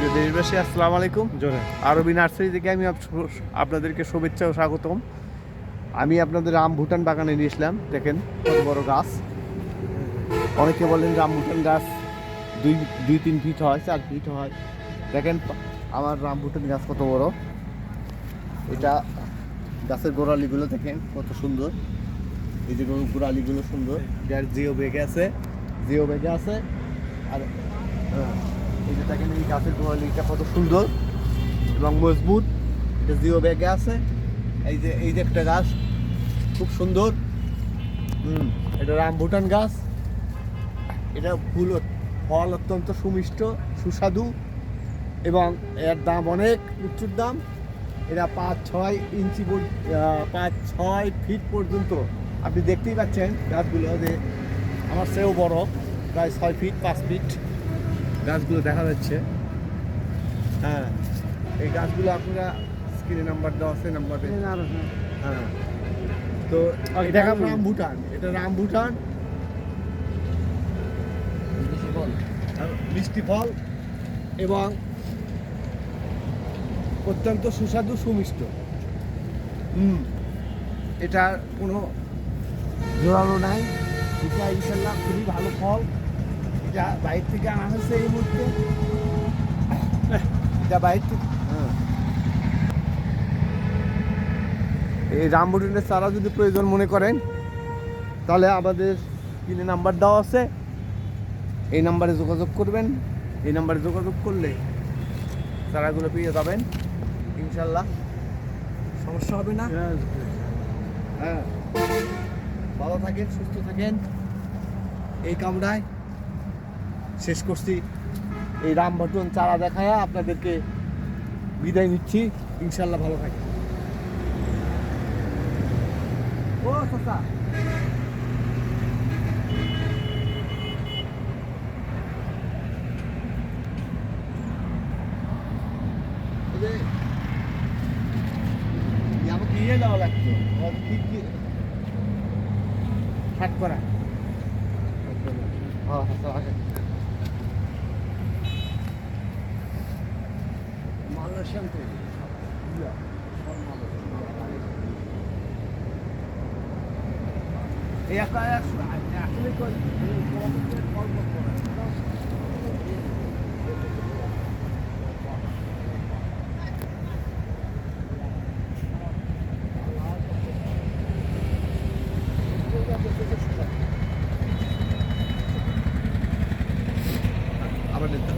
প্রিয় দেশবাসী আসসালামু আলাইকুম। জোরে। আরবি নার্সারি থেকে আমি আপনাদেরকে শুভেচ্ছা ও স্বাগতম। আমি আপনাদের রাম ভুটান বাগানে নিয়েছিলাম দেখেন কত বড় গাছ। অনেকে বলেন রাম ভুটান গাছ দুই দুই তিন ফিট হয় চার ফিট হয়। দেখেন আমার রাম ভুটান গাছ কত বড়। এটা গাছের গোড়ালিগুলো দেখেন কত সুন্দর। এই যে গোড়ালিগুলো সুন্দর। যার জিও বেগে আছে। জিও বেগে আছে। আর দেখেন এই গাছের গোড়ালিটা কত সুন্দর এবং মজবুত। এটা জিও ব্যাগে আছে। এই যে এই যে একটা গাছ, খুব সুন্দর। হুম, এটা রামভুটান গাছ। এটা ফুল ফল অত্যন্ত সুমিষ্ট, সুস্বাদু এবং এর দাম অনেক, প্রচুর দাম। এটা পাঁচ ছয় ইঞ্চি পাঁচ ছয় ফিট পর্যন্ত। আপনি দেখতেই পাচ্ছেন গাছগুলো যে আমার সেও বড়, প্রায় ছয় ফিট, পাঁচ ফিট। গাছগুলো দেখা যাচ্ছে। হ্যাঁ এই গাছগুলো আপনারা স্ক্রিনে নাম্বার দেওয়া আছে নাম্বারে হ্যাঁ। তো এটা রাম ভুটান এটা রাম ভুটান। মিষ্টি ফল এবং অত্যন্ত সুস্বাদু সুমিষ্ট। হুম এটার কোনো জোরালো নাই। এটা ইনশাল্লাহ খুবই ভালো ফল। এটা বাইরে থেকে আনা হয়েছে এই মুহূর্তে। এটা বাইরে থেকে। হ্যাঁ। এই রামবুটিনের চারা যদি প্রয়োজন মনে করেন তাহলে আমাদের কিনে নাম্বার দেওয়া আছে। এই নাম্বারে যোগাযোগ করবেন। এই নাম্বারে যোগাযোগ করলে চারাগুলো পেয়ে যাবেন। ইনশাল্লাহ। সমস্যা হবে না? হ্যাঁ। ভালো থাকেন সুস্থ থাকেন। এই কামরায় শেষ করছি। এই রাম ভটন চারা দেখায় আপনাদেরকে বিদায় নিচ্ছি। ইনশাল্লাহ ভালো থাকে ও, চাচা। আমাকে ইয়ে দেওয়া লাগতো। আর কি কি হাট করা। হ্যাঁ হ্যাঁ কমেন্টের গল্প করে আবার নিতে।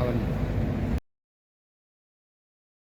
আবার নিতে।